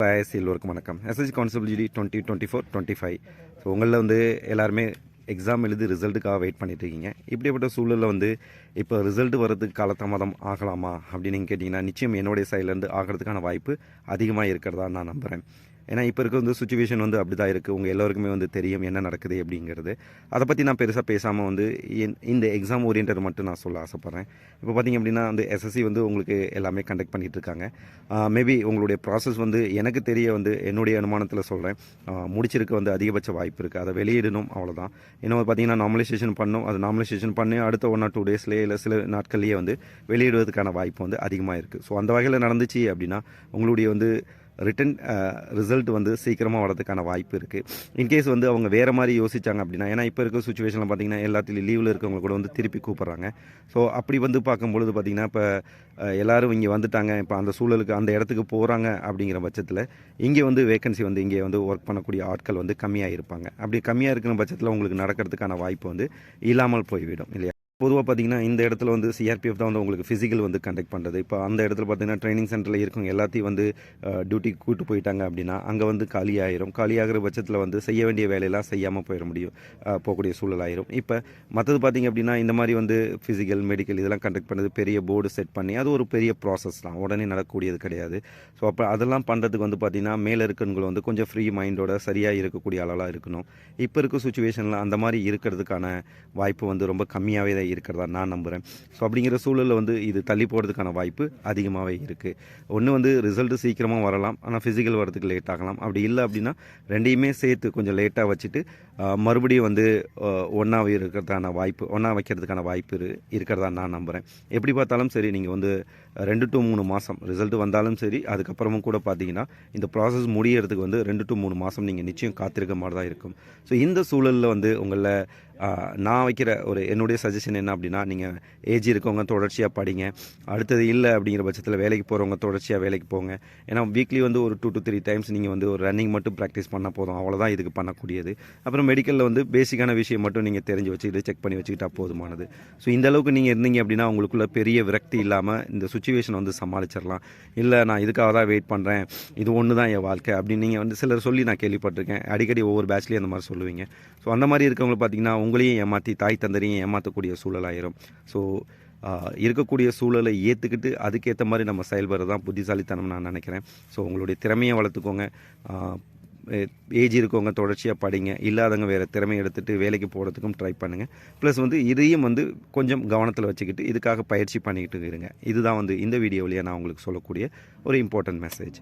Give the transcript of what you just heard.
IS எல்லோருக்கும் வணக்கம். SSC constable GD twenty twenty four twenty five so உங்களில் வந்து எல்லாருமே எக்ஸாம் எழுதி ரிசல்ட்டுக்காக வெயிட் பண்ணிட்டு இருக்கீங்க இப்படிப்பட்ட சூழலில் வந்து இப்போ ரிசல்ட் வர்றதுக்கு காலதாமதம் ஆகலாமா அப்படின்னு நீங்கள் கேட்டிங்கன்னா நிச்சயம் என்னுடைய சைட்லேருந்து ஆகிறதுக்கான வாய்ப்பு அதிகமாக இருக்கிறதா நான் நம்புகிறேன் ஏன்னா இப்போ இருக்க வந்து சுச்சுவேஷன் வந்து அப்படி தான் இருக்குது உங்கள் எல்லாருக்குமே வந்து தெரியும் என்ன நடக்குது அப்படிங்கிறது அதை பற்றி நான் பெருசாக பேசாமல் வந்து என் இந்த எக்ஸாம் ஓரியன்டர் மட்டும் நான் சொல்ல ஆசைப்பட்றேன். இப்போ பார்த்தீங்க அப்படின்னா வந்து எஸ்எஸ்சி வந்து உங்களுக்கு எல்லாமே கண்டக்ட் பண்ணிகிட்டு இருக்காங்க. மேபி உங்களுடைய ப்ராசஸ் வந்து எனக்கு தெரிய வந்து என்னுடைய அனுமானத்தில் சொல்கிறேன் முடிச்சிருக்க வந்து அதிகபட்ச வாய்ப்பு இருக்குது அதை வெளியிடணும் அவ்வளோதான் இன்னும் பார்த்தீங்கன்னா நார்மலைசேஷன் பண்ணும். அது நார்மலைசேஷன் பண்ணி அடுத்த ஒன் ஆர் டூ டேஸ்லேயே இல்லை சில நாட்கள்லேயே வந்து வெளியிடுவதற்கான வாய்ப்பு வந்து அதிகமாக இருக்குது ஸோ அந்த வகையில் நடந்துச்சு அப்படின்னா உங்களுடைய வந்து ரிட்டன் ரிசல்ட் uh, வந்து சீக்கிரமாக வரதுக்கான வாய்ப்பு இருக்குது இன்கேஸ் வந்து அவங்க வேறு மாதிரி யோசிச்சாங்க அப்படின்னா ஏன்னா இப்போ இருக்க சுச்சுவேஷனில் பார்த்தீங்கன்னா எல்லாத்துலேயும் லீவில் இருக்கவங்க கூட வந்து திருப்பி கூப்பிட்றாங்க. ஸோ அப்படி வந்து பார்க்கும்பொழுது பார்த்தீங்கன்னா இப்போ எல்லோரும் இங்கே வந்துட்டாங்க. இப்போ அந்த சூழலுக்கு அந்த இடத்துக்கு போகிறாங்க அப்படிங்கிற பட்சத்தில் இங்கே வந்து வேக்கன்சி வந்து இங்கே வந்து ஒர்க் பண்ணக்கூடிய ஆட்கள் வந்து கம்மியாக இருப்பாங்க அப்படி கம்மியாக இருக்கிற பட்சத்தில் உங்களுக்கு நடக்கிறதுக்கான வாய்ப்பு வந்து இல்லாமல் போய்விடும் இல்லையா? பொதுவாக பார்த்தீங்கன்னா இந்த இடத்துல வந்து சிஆர்பிஎஃப் தான் வந்து உங்களுக்கு ஃபிசிக்கல் வந்து கண்டக்ட் பண்ணுறது இப்போ அந்த இடத்துல பார்த்தீங்கன்னா ட்ரைனிங் சென்டரில் இருக்கும் எல்லாத்தையும் வந்து டியூட்டிக்கு கூட்டு போயிட்டாங்க அப்படின்னா அங்கே வந்து காலியாயிரும் காலியாகிற பட்சத்தில் வந்து செய்ய வேண்டிய வேலையெல்லாம் செய்யாமல் போயிட முடியும். போகக்கூடிய சூழல் ஆயிரும். இப்போ மற்றது பார்த்தீங்க அப்படின்னா இந்த மாதிரி வந்து ஃபிசிக்கல் மெடிக்கல் இதெல்லாம் கண்டக்ட் பண்ணுறது பெரிய போர்டு செட் பண்ணி அது ஒரு பெரிய ப்ராசஸ் தான். உடனே நடக்கக்கூடியது கிடையாது. ஸோ அப்போ அதெல்லாம் பண்ணுறதுக்கு வந்து பார்த்தீங்கன்னா மேலே இருக்கவங்களை வந்து கொஞ்சம் ஃப்ரீ மைண்டோட சரியாக இருக்கக்கூடிய அளலாக இருக்கணும். இப்போ இருக்க சுச்சுவேஷனில் அந்த மாதிரி இருக்கிறதுக்கான வாய்ப்பு வந்து ரொம்ப கம்மியாகவே தான் இருக்கிறதா நான் நம்புகிறேன் ஸோ அப்படிங்கிற சூழலில் வந்து இது தள்ளி போகிறதுக்கான வாய்ப்பு அதிகமாகவே இருக்குது ஒன்று வந்து ரிசல்ட்டு சீக்கிரமாக வரலாம். ஆனால் ஃபிசிக்கல் வரதுக்கு லேட் ஆகலாம். அப்படி இல்லை அப்படின்னா ரெண்டையுமே சேர்த்து கொஞ்சம் லேட்டாக வச்சுட்டு மறுபடியும் வந்து ஒன்றாவே இருக்கிறதான வாய்ப்பு ஒன்றா வைக்கிறதுக்கான வாய்ப்பு இருக்கிறதா நான் நம்புகிறேன் எப்படி பார்த்தாலும் சரி நீங்கள் வந்து ரெண்டு டு மூணு மாதம் ரிசல்ட் வந்தாலும் சரி அதுக்கப்புறமும் கூட பார்த்தீங்கன்னா இந்த ப்ராசஸ் முடியறதுக்கு வந்து ரெண்டு டு மூணு மாதம் நீங்கள் நிச்சயம் காத்திருக்க மாதிரி தான் இருக்கும். ஸோ இந்த சூழலில் வந்து உங்களை நான் வைக்கிற ஒரு என்னுடைய சஜஷன் என்ன அப்படின்னா நீங்கள் ஏஜ் இருக்கவங்க தொடர்ச்சியாக படிங்க. அடுத்தது இல்லை அப்படிங்கிற பட்சத்தில் வேலைக்கு போகிறவங்க தொடர்ச்சியாக வேலைக்கு போங்க. ஏன்னா வீக்லி வந்து ஒரு டூ டு த்ரீ டைம்ஸ் நீங்கள் வந்து ஒரு ரன்னிங் மட்டும் ப்ராக்டிஸ் பண்ணால் போதும். அவ்வளோதான் இதுக்கு பண்ணக்கூடியது. அப்புறம் மெடிக்கலில் வந்து பேசிக்கான விஷயம் மட்டும் நீங்கள் தெரிஞ்சு வச்சுக்கிட்டு செக் பண்ணி வச்சுக்கிட்டா போதுமானது. ஸோ இந்த அளவுக்கு நீங்கள் இருந்தீங்க அப்படின்னா உங்களுக்குள்ள பெரிய விரக்தி இல்லாமல் இந்த சுச்சுவேஷன் வந்து சமாளிச்சிடலாம். இல்லை நான் இதுக்காக தான் வெயிட் பண்ணுறேன் இது ஒன்று தான் என் வாழ்க்கை அப்படின்னு நீங்கள் வந்து சிலர் சொல்லி நான் கேள்விப்பட்டிருக்கேன். அடிக்கடி ஒவ்வொரு பேட்ச்லேயும் அந்த மாதிரி சொல்லுவீங்க. ஸோ அந்த மாதிரி இருக்கவங்க பார்த்தீங்கன்னா உங்களையும் ஏமாற்றி தாய் தந்தரையும் ஏமாற்றக்கூடிய சூழலாயிரும். ஸோ இருக்கக்கூடிய சூழலை ஏற்றுக்கிட்டு அதுக்கேற்ற மாதிரி நம்ம செயல்படுறது தான் புத்திசாலித்தனம் நான் நினைக்கிறேன். ஸோ உங்களுடைய திறமையை வளர்த்துக்கோங்க. ஏஜ் இருக்கவங்க தொடர்ச்சியாக படிங்க. இல்லாதவங்க வேறு திறமை எடுத்துகிட்டு வேலைக்கு போகிறதுக்கும் ட்ரை பண்ணுங்கள் ப்ளஸ் வந்து இதையும் வந்து கொஞ்சம் கவனத்தில் வச்சுக்கிட்டு இதுக்காக பயிற்சி பண்ணிக்கிட்டு இருங்க. இதுதான் வந்து இந்த வீடியோ நான் உங்களுக்கு சொல்லக்கூடிய ஒரு இம்பார்ட்டன்ட் மெசேஜ்